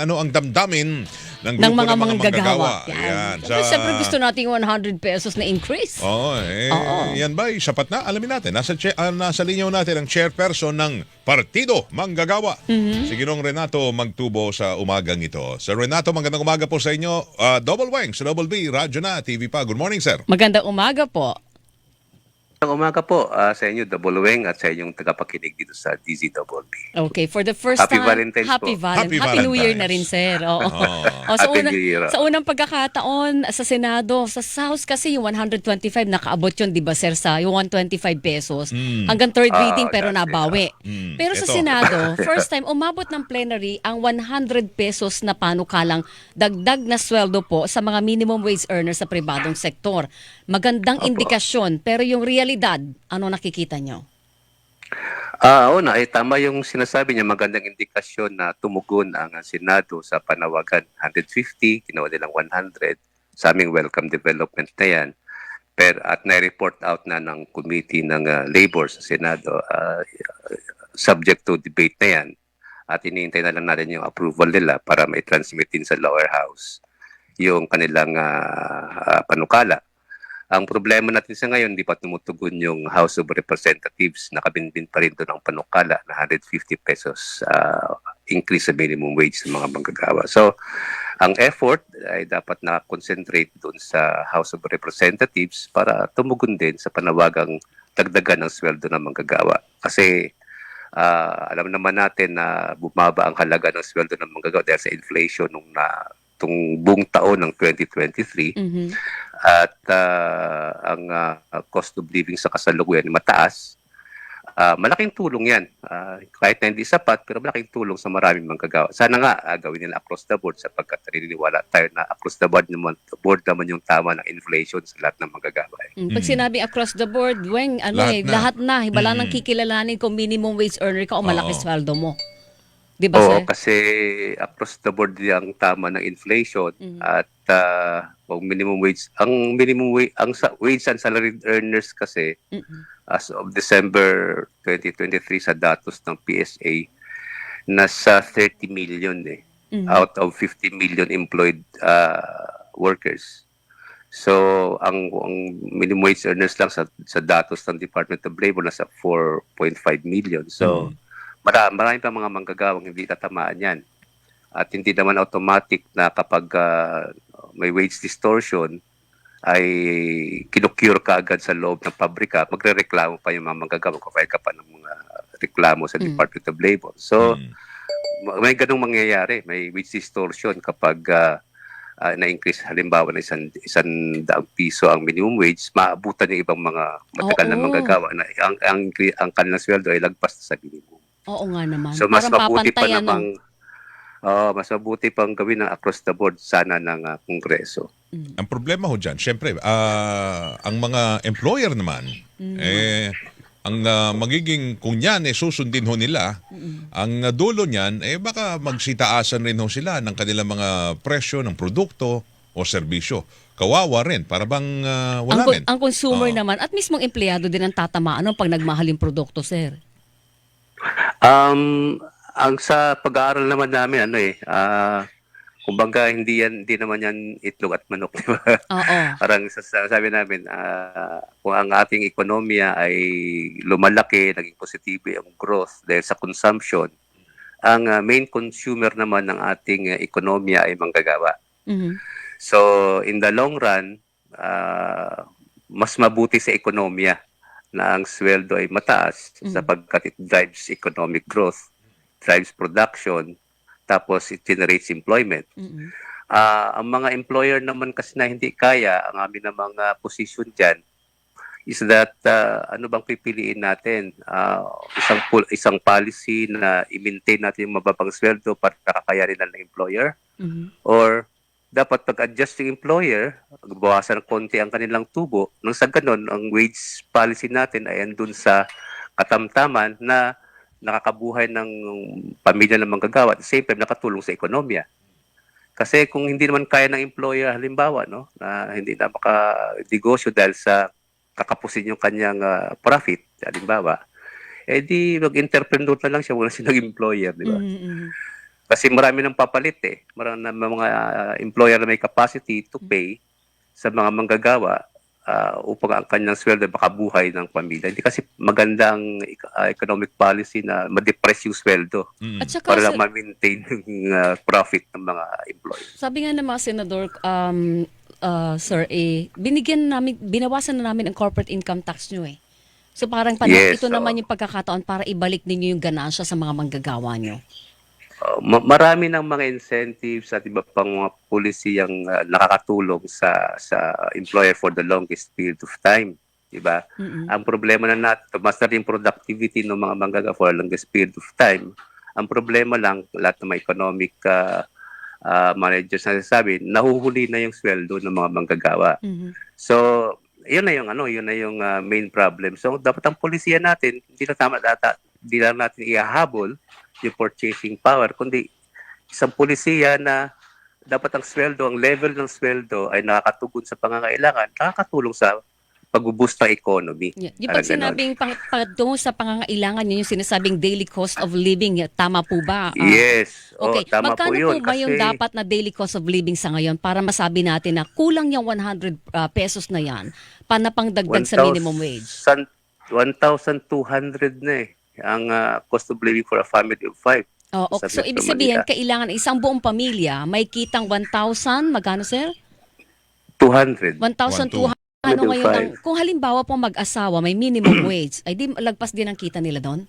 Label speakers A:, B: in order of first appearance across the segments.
A: ano ang damdamin ng,
B: ng mga
A: ng
B: manggagawa.
A: Yan.
B: Yan. Siyempre gusto natin 100 pesos na increase.
A: Oo, eh,
B: Oo.
A: yan ba? Sapat na? Alamin natin. Nasa, ah, nasa linyaw natin ang chairperson ng Partido Manggagawa.
B: Mm-hmm.
A: Si Ginong Renato Magtubo sa umagang ito. Sir Renato, magandang umaga po sa inyo. Ah, double Wang sa Double B, Radyo na, TV pa. Good morning, sir.
B: Magandang umaga po.
C: Magandang umaga po ah, sa inyo, Double Weng, at sa inyong tagapakinig dito sa DZWB.
B: Okay, for the first
C: Happy
B: time,
C: Valentine's
B: happy,
C: po.
B: Valen-
A: Happy
B: happy New Year na rin, sir. Oo.
A: Oo.
B: O, sa,
C: Happy
B: una,
C: New Year.
B: sa unang pagkakataon sa Senado, sa House kasi yung 125 nakaabot yun, di ba, sir, sa yung 125 pesos.
A: Mm.
B: Hanggang third
C: Ah,
B: reading pero
C: dati,
B: nabawi.
A: Mm.
B: Pero sa
A: Ito.
B: Senado, first time, umabot ng plenary ang 100 pesos na panukalang dagdag na sweldo po sa mga minimum wage earners sa pribadong sektor. Magandang
C: Opo.
B: indikasyon, pero yung realidad, ano nakikita nyo?
C: Ah, oo na, eh, tama yung sinasabi niya, magandang indikasyon na tumugon ang Senado sa panawagan 150, ginawa nilang 100 sa aming welcome development na yan. Pero at na-report out na ng committee ng ah, labor sa Senado ah, subject to debate na yan. At iniintay na lang natin yung approval nila para may transmit din sa lower house yung kanilang ah, ah, panukala. Ang problema natin sa ngayon, di pa tumutugon yung House of Representatives. Nakabinbin pa rin doon ang panukala na 150 pesos uh, increase sa minimum wage sa mga manggagawa. So, ang effort ay dapat na-concentrate doon sa House of Representatives para tumugon din sa panawagang dagdagan ng sweldo ng manggagawa. Kasi ah, alam naman natin na bumaba ang halaga ng sweldo ng manggagawa dahil sa inflation nung na tung buong taon ng 2023
B: Mhm.
C: at ah, ang ah, cost of living sa kasalukuyan ay mataas, ah, malaking tulong yan. Ah, kahit na hindi sapat, pero malaking tulong sa maraming manggagawa. Sana nga ah, gawin nila across the board sapagkat naniniwala tayo na across the board naman, board naman yung tama ng inflation sa lahat ng manggagawa. eh.
B: Mm, Pag
A: Mm.
B: sinabi across the board, weng, ano
A: Lahat
B: eh,
A: na.
B: lahat na. Wala
A: Mm.
B: nang kikilalanin kung minimum wage earner ka o malaki sweldo mo. Di ba,
C: Oo,
B: sir?
C: kasi across the board ang tama ng inflation
B: Mhm.
C: at ah, kung minimum wage, ang minimum wage, ang sa, wage and salaried earners kasi
B: Mm-mm.
C: as of December 2023 sa datos ng PSA, nasa 30 million eh,
B: Mhm.
C: out of 50 million employed uh, workers. So, ang, ang minimum wage earners lang sa, sa datos ng Department of Labor nasa 4.5 million. So,
A: Mm.
C: Marami, marami pa mga manggagawang hindi tatamaan yan. At hindi naman automatic na kapag ah, may wage distortion, ay kinukure ka agad sa loob ng pabrika, magre-reklamo pa yung mga manggagawa, kufile ka pa ng mga reklamo sa
B: Mm.
C: Department of Labor. So,
A: Mm.
C: ma- may ganung mangyayari, may wage distortion kapag ah, ah, na-increase halimbawa na isang, isang daang piso ang minimum wage, maabutan yung ibang mga matagal na
B: Oo.
C: manggagawa na ang, ang, ang kanilang sweldo ay lagpas na sa minimum.
B: Oo nga naman.
C: So mas
B: Parang
C: mabuti pa namang oh, mas mabuti pang gawin ng across the board sana ng ah, Kongreso.
B: Mm.
A: Ang problema ho dyan, syempre, ah, ang mga employer naman,
B: Mm.
A: eh, ang ah, magiging, kung yan, eh, susundin ho nila,
B: Mm-mm.
A: ang ah, dulo niyan, eh, baka magsitaasan rin ho sila ng kanilang mga presyo ng produkto o serbisyo. Kawawa rin, para bang ah, wala
B: ang,
A: rin.
B: ang consumer
A: Oo.
B: naman at mismong empleyado din ang tatamaan no, pag nagmahal yung produkto, sir.
C: Um, ang sa pag-aaral naman namin, ano eh, ah, kumbaga hindi yan, hindi naman yan itlog at manok, di ba?
B: Oo.
C: Parang sa- sa- sabi namin, ah, kung ang ating ekonomiya ay lumalaki, naging positibo ang growth dahil sa consumption, ang ah, main consumer naman ng ating ah, ekonomiya ay manggagawa.
B: Mhm.
C: So, in the long run, ah, mas mabuti sa ekonomiya na ang sweldo ay mataas
B: Mm.
C: sapagkat it drives economic growth, drives production, tapos it generates employment.
B: Mhm.
C: Ah, ang mga employer naman kasi na hindi kaya, ang amin na mga position dyan, is that ah, ano bang pipiliin natin? Ah, isang isang policy na i-maintain natin yung mababang sweldo para kakayanin ng employer?
B: Mhm.
C: or dapat pag-adjust yung employer, bawasan ng konti ang kanilang tubo, nang sa ganun, ang wage policy natin ay andun sa katamtaman na nakakabuhay ng pamilya ng manggagawa at the same time nakatulong sa ekonomiya. Kasi kung hindi naman kaya ng employer, halimbawa, no, na hindi na maka-negosyo dahil sa kakapusin yung kanyang ah, profit, halimbawa, eh di mag-entrepreneur na lang siya, wala silang employer, di ba?
B: Mhm, mhm.
C: Kasi marami nang papalit eh. Marami na mga uh, employer na may capacity to pay sa mga manggagawa uh, upang ang kanyang sweldo makabuhay ng pamilya. Hindi kasi magandang uh, economic policy na ma-depress yung sweldo
A: Mm.
B: At saka,
C: para lang ma-maintain yung uh, profit ng mga employer.
B: sabi nga ng mga senador, um, uh, sir, eh, binigyan namin, binawasan na namin ang corporate income tax nyo eh. So parang pana,
C: Yes,
B: ito naman
C: oo.
B: yung pagkakataon para ibalik ninyo yung ganansya sa mga manggagawa nyo.
C: Uh, ma- marami ng mga incentives at iba pang mga policy ang uh, nakakatulong sa sa employer for the longest period of time, 'di ba?
B: Mm-mm.
C: Ang problema na natin, na rin productivity ng mga manggagawa for the longest period of time. Ang problema lang, lahat ng mga economic uh, uh, managers na sabi, nahuhuli na yung sweldo ng mga manggagawa.
B: Mhm.
C: So, yun na yung ano, yun na yung uh, main problem. So, dapat ang polisiya natin, hindi na tama data, hindi lang natin ihahabol yung purchasing power, kundi isang polisiya na dapat ang sweldo, ang level ng sweldo ay nakakatugon sa pangangailangan, nakakatulong sa pag-boost ng economy.
B: Yeah. Yung pag sinabing pang, pagtungo sa pangangailangan, yun yung sinasabing daily cost of living, tama po ba? Ah,
C: Yes. Oh,
B: Okay,
C: tama
B: magkano
C: po yun.
B: ba yung
C: kasi-
B: dapat na daily cost of living sa ngayon para masabi natin na kulang yung 100 ah, pesos na yan para pangdagdag sa
C: 1,000
B: minimum wage?
C: 1,200 na eh ang ah, cost of living for a family of five.
B: Oh, okay. So, ibig sabihin,
C: Manila.
B: kailangan isang buong pamilya may kitang 1,000, magkano sir?
C: 200.
B: 1,200. Ano ngayon, ang, kung halimbawa po mag-asawa, may minimum wage, ay di lagpas din ang kita nila doon?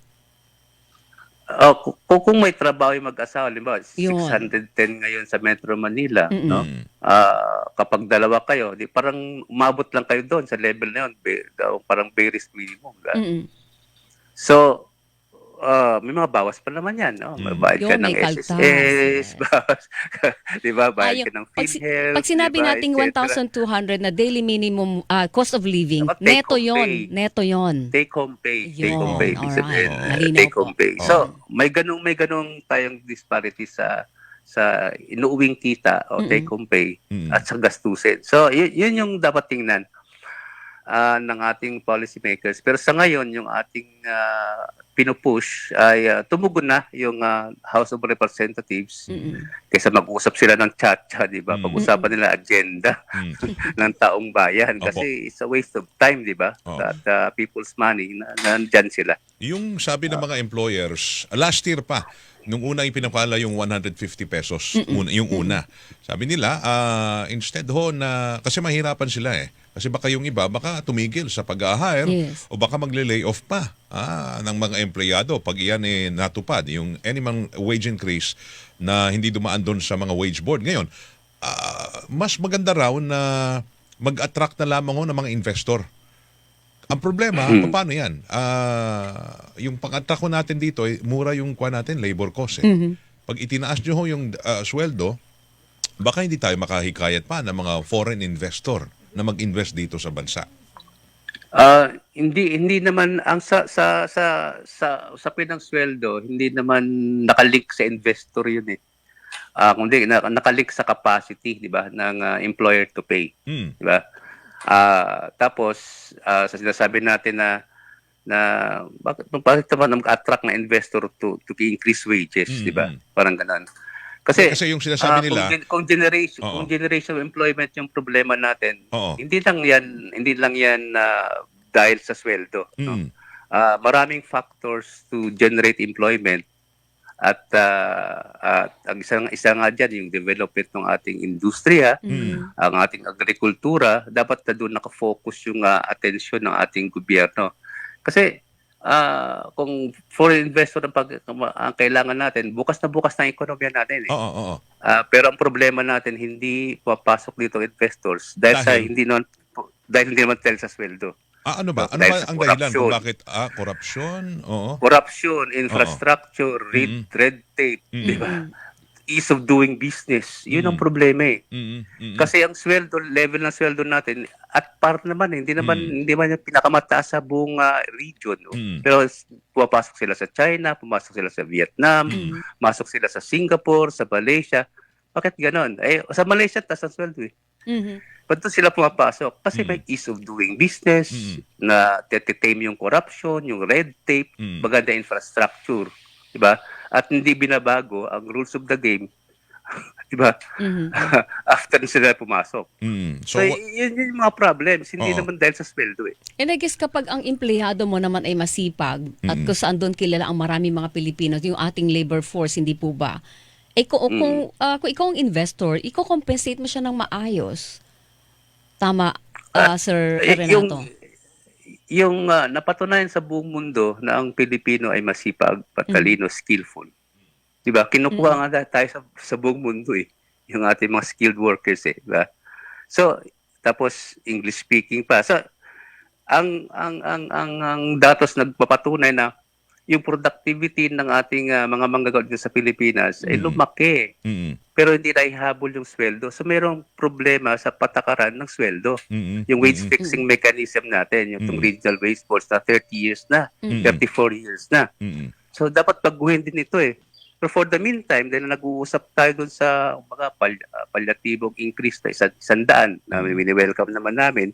C: Oh, ku- kung, kung may trabaho yung mag-asawa, limbawa,
B: Yun.
C: 610 ngayon sa Metro Manila,
B: Mm-mm.
C: no?
A: Mm.
C: Ah, kapag dalawa kayo, di parang umabot lang kayo doon sa level na yun, be- daw, parang barest minimum.
B: Mm-mm.
C: So, ah, may mga bawas pa naman yan, no?
A: Mm.
C: Bayad ka
B: Yun, may
C: ng
B: kaltas,
C: SSS, bawas, di ba? Bayad
B: Ayun,
C: ka ng
B: pag, si-
C: PhilHealth,
B: pag sinabi
C: di ba,
B: nating
C: et cetera.
B: 1,200 na daily minimum ah, cost of living,
C: Dapat take
B: neto yon, neto yon.
C: Take home pay. Take
B: Yun,
C: home pay.
B: Alright.
C: sabihin, uh,
B: Malinaw
C: take home pay. So, may ganung may ganung tayong disparity sa sa inuuwing kita o
B: Mm-mm.
C: take home pay
A: Mm.
C: at sa gastusin. So, yun, yun yung dapat tingnan ah, ng ating policymakers. Pero sa ngayon, yung ating ah, pinupush ay ah, tumugon na yung ah, House of Representatives
B: Mm-mm.
C: kaysa mag-usap sila ng chat-chat, di ba?
A: Mm.
C: Pag-usapan nila agenda
A: Mm.
C: ng taong bayan
A: Opo.
C: kasi it's a waste of time, di ba?
A: Oo.
C: At uh, people's money na nandyan sila.
A: Yung sabi ng mga employers, last year pa, nung una ipinapala yung 150 pesos, una, yung una. Sabi nila, ah, instead ho na, kasi mahirapan sila eh. Kasi baka yung iba, baka tumigil sa pag-hire
B: Yes.
A: o baka magle-lay off pa ah, ng mga empleyado pag iyan eh natupad. Yung anymang wage increase na hindi dumaan doon sa mga wage board. Ngayon, ah, mas maganda raw na mag-attract na lamang ho ng mga investor. Ang problema,
C: Mhm.
A: paano yan? Ah, yung pang-attract ko natin dito, eh, mura yung kwa natin, labor cost. Eh.
B: Mhm.
A: Pag itinaas nyo ho yung ah, sweldo, baka hindi tayo makahikayat pa ng mga foreign investor na mag-invest dito sa bansa.
C: Ah, hindi hindi naman ang sa sa sa sa usapin ng sweldo, hindi naman nakalink sa investor 'yun eh. Ah, kundi na, nakalink sa capacity, 'di ba, ng ah, employer to pay,
A: Hmm.
C: 'di ba? Ah, tapos ah, sa sinasabi natin na na bakit bakit naman mag-attract na investor to to increase wages,
A: Mm,
C: 'di ba?
A: mm.
C: Parang ganun. Kasi
A: Kasi yung sinasabi nila,
C: kung, gen- kung generation
A: Oo.
C: kung generation employment yung problema natin,
A: Oo.
C: hindi lang 'yan hindi lang 'yan ah, dahil sa sweldo, no?
A: mm,
C: Ah, maraming factors to generate employment at ah, at ang isang isa nga diyan yung development ng ating industriya,
B: Mm.
C: ang ating agrikultura, dapat na doon nakafocus yung ah, atensyon ng ating gobyerno. Kasi ah, kung foreign investor ang, pag, ang kailangan natin, bukas na bukas na ang ekonomiya natin. Eh.
A: oo, oo.
C: Ah, pero ang problema natin hindi papasok dito investors dahil, sa
A: Dahil?
C: hindi naman dahil hindi naman dahil sa sweldo.
A: Ah, ano ba? Ano ba
C: sa
A: ang dahilan kung
C: corruption.
A: bakit? Ah, korupsyon? Oo.
C: Corruption, infrastructure, red,
A: Mm.
C: red tape,
A: Mm.
C: di ba? Ease of doing business. Yun ang
A: Mm.
C: problema eh.
A: Mm, mm, mm.
C: Kasi ang sweldo, level ng sweldo natin at par naman eh. Hindi naman
A: Mm.
C: hindi man yung pinakamataas sa buong ah, region.
A: Mm.
C: Pero pumapasok sila sa China, pumasok sila sa Vietnam,
B: Mm.
C: masok sila sa Singapore, sa Malaysia. Bakit ganon? Eh, sa Malaysia, taas ang sweldo eh.
B: Mhm.
C: Ba't sila pumapasok? Kasi
A: Mm.
C: may ease of doing business,
A: Mm.
C: na tetitame yung corruption, yung red tape,
A: Mm.
C: maganda infrastructure. Diba? At hindi binabago ang rules of the game, di ba?
B: Mhm.
C: After sila pumasok.
A: Mm.
C: So,
A: So,
C: yun, yun yung mga problems. Hindi
A: Oo.
C: naman dahil sa sweldo eh.
B: And I guess kapag ang empleyado mo naman ay masipag at kung saan doon kilala ang marami mga Pilipino, yung ating labor force, hindi po ba? Eh kung, kung, ah, kung ikaw ang investor, i-compensate mo siya ng maayos. Tama, ah, Sir
C: yung,
B: Renato.
C: yung ah, napatunayan sa buong mundo na ang Pilipino ay masipag, patalino, skillful. Di ba? Kinukuha nga tayo sa, sa buong mundo eh. Yung ating mga skilled workers eh. Di ba? So, tapos English speaking pa. So, ang ang ang ang, ang datos nagpapatunay na yung productivity ng ating ah, mga manggagawa dito sa Pilipinas ay
A: Mm.
C: lumaki
A: mm,
C: pero hindi na ihabol yung sweldo. So mayroong problema sa patakaran ng sweldo.
A: mm,
C: Yung wage
A: mm,
C: fixing mechanism natin, yung itong
A: Mm.
C: regional wage boards na 30 years na,
A: Mm.
C: 34 years na.
A: mm,
C: So dapat baguhin din ito eh. Pero for the meantime, dahil nag-uusap tayo dun sa mga pal, uh, palyatibong increase na isang, isang daan na mini-welcome naman namin,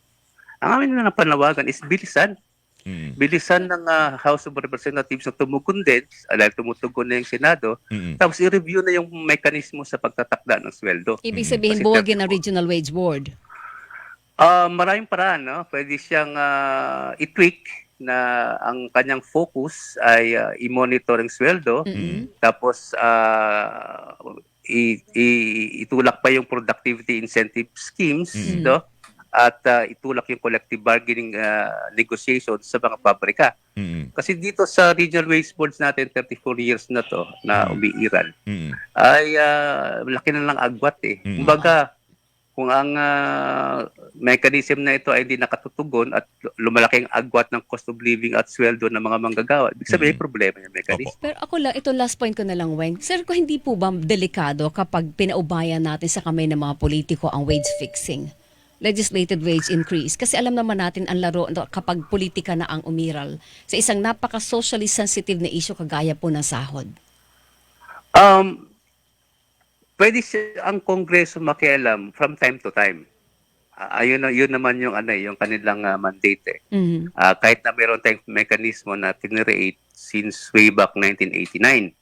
C: ang amin na panawagan is bilisan.
A: Mm,
C: Bilisan ng ah, House of Representatives na tumugon din, ah, dahil tumutugon na yung Senado,
A: mm,
C: tapos i-review na yung mekanismo sa pagtatakda ng sweldo.
B: Ibig
A: Mm.
B: sabihin,
C: Kasi
B: buwagin ang Regional Wage Board.
C: Ah, maraming paraan, no? Pwede siyang ah, i-tweak na ang kanyang focus ay ah, i-monitor ang sweldo,
B: Mm-mm.
C: tapos ah, i- i- itulak pa yung productivity incentive schemes,
A: Mm.
C: no? At ah, itulak yung collective bargaining ah, negotiations sa mga pabrika.
A: mm,
C: Kasi dito sa regional wage boards natin, 34 years na to na
A: Mm.
C: umiiral,
A: mm,
C: ay ah, laki na lang agwat eh.
A: Mm.
C: Kumbaga, kung ang ah, mechanism na ito ay hindi nakatutugon at lumalaki ang agwat ng cost of living at sweldo ng mga manggagawa, ibig sabihin
A: Mm.
C: problema yung mechanism.
B: Pero ako lang, ito last point ko na lang, Weng. Sir, kung hindi po ba delikado kapag pinaubayan natin sa kamay ng mga politiko ang wage fixing? Legislated wage increase. Kasi alam naman natin ang laro kapag politika na ang umiral sa isang napaka-socially sensitive na issue kagaya po ng sahod.
C: Um, pwede siya, ang Kongreso makialam from time to time. Ah, ayun, na- yun naman yung, ano, eh, yung kanilang ah, mandate eh.
B: Mhm.
C: Ah, kahit na meron tayong mekanismo na tinreate since way back 1989.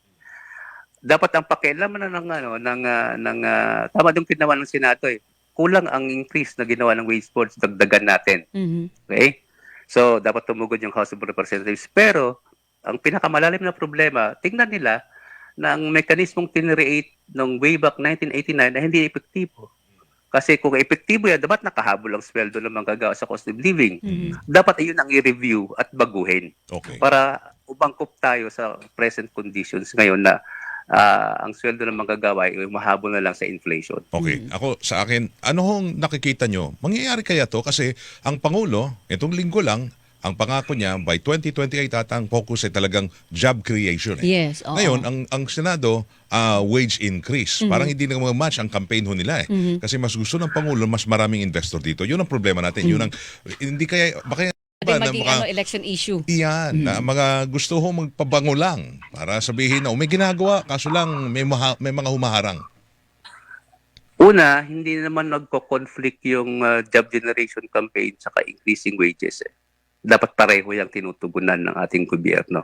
C: Dapat ang pakialaman na ng ano ng ah, ng ah, tama yung ginawa ng Senado eh. Kulang ang increase na ginawa ng wage boards, dagdagan natin.
B: Mhm.
C: Okay? So, dapat tumugod yung House of Representatives. Pero, ang pinakamalalim na problema, tingnan nila na ang mekanismong tinreate ng way back 1989 na hindi epektibo. Kasi kung epektibo yan, dapat nakahabol ang sweldo ng mga gagawa sa cost of living.
B: Mhm.
C: Dapat iyon ang i-review at baguhin
A: okay.
C: para ubangkop tayo sa present conditions ngayon na ah, ang sweldo ng mga gagawa ay mahabol na lang sa inflation.
A: Okay, ako sa akin, ano hong nakikita nyo? Mangyayari kaya to kasi ang Pangulo, itong linggo lang, ang pangako niya by 2028 ata ang focus ay talagang job creation. Eh.
B: Yes, oo.
A: Ngayon, ang ang Senado, ah, wage increase. Parang hindi na match ang campaign ho nila eh. Kasi mas gusto ng Pangulo, mas maraming investor dito. Yun ang problema natin. Yun ang, hindi kaya, baka Ba, na
B: maging ano, election issue.
A: Iyan, na mga gusto ho magpabango lang para sabihin na "Oh, may ginagawa, kaso lang may, maha- may mga humaharang.
C: Una, hindi naman nagko-conflict yung uh, job generation campaign saka increasing wages. Eh. Dapat pareho yung tinutugunan ng ating gobyerno.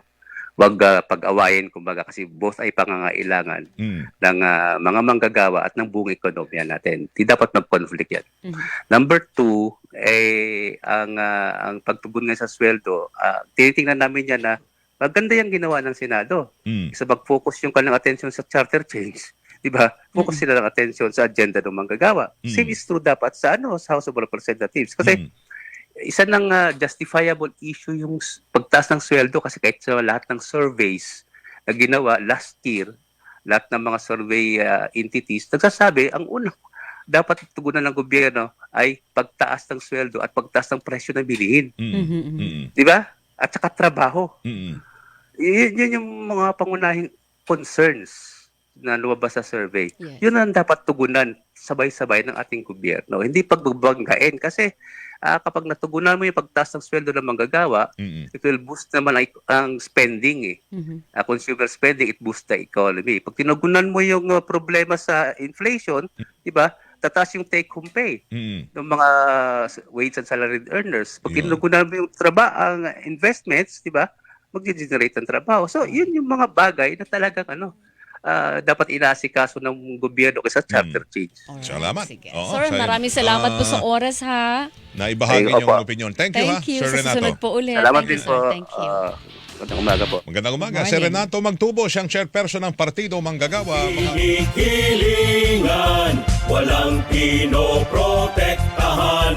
C: Huwag uh, pag-awayin, kumbaga, kasi both ay pangangailangan
A: Mm.
C: ng uh, mga manggagawa at ng buong ekonomiya natin. Di dapat mag-conflict yan.
B: Mhm.
C: Number two, eh, ang, uh, ang pagtugon nga sa sweldo, uh, tinitingnan namin yan na maganda yung ginawa ng Senado.
A: Mm.
C: Isa mag-focus yung kanilang attention sa charter change. Di ba? Focus sila ng attention sa agenda ng manggagawa.
A: Mm.
C: Same is true dapat sa ano sa House of Representatives. Kasi
A: Mm.
C: Isa ng ah, justifiable issue yung pagtaas ng sweldo kasi kahit sa lahat ng surveys na ginawa last year, lahat ng mga survey ah, entities, nagsasabi, ang unang dapat tugunan ng gobyerno ay pagtaas ng sweldo at pagtaas ng presyo ng bilihin.
A: Mm.
B: Mhm, mhm.
A: Mm.
C: Di ba? At saka trabaho.
A: Mm.
C: Yun, yun yung mga pangunahing concerns na lumabas sa survey.
B: Yes.
C: Yun ang dapat tugunan sabay-sabay ng ating gobyerno. Hindi pagbabanggain kasi ah, kapag natugunan mo yung pagtaas ng sweldo ng manggagawa,
A: Mm.
C: it will boost naman ang, ang spending eh.
B: Mhm.
C: Ah, consumer spending, it boosts the economy. Pag tinugunan mo yung ah, problema sa inflation, di ba, tataas yung take-home pay
A: Mm.
C: ng mga wage and salaried earners. Pag
A: Yun.
C: tinugunan mo yung traba, ang investments, di ba, magge-generate ng trabaho. So, yun yung mga bagay na talagang ano, ah, dapat inasikaso ng gobyerno kaysa charter change.
B: Alright,
A: Salamat.
B: Sige.
A: Oo,
B: Sir,
A: sa'yo.
B: maraming salamat po sa
A: Ah,
B: oras ha.
A: Naibahagi niyo ang opinion. Thank you,
B: Thank
A: ha,
B: you.
A: Sir Renato.
B: susunod po ulit.
C: Salamat
B: Thank you,
C: din po.
B: Thank you.
C: ah, magandang umaga po.
A: Magandang umaga.
B: Morning.
A: Si Renato Magtubo, siyang chairperson ng Partido Manggagawa.
D: Kinikilingan, walang pinoprotektahan.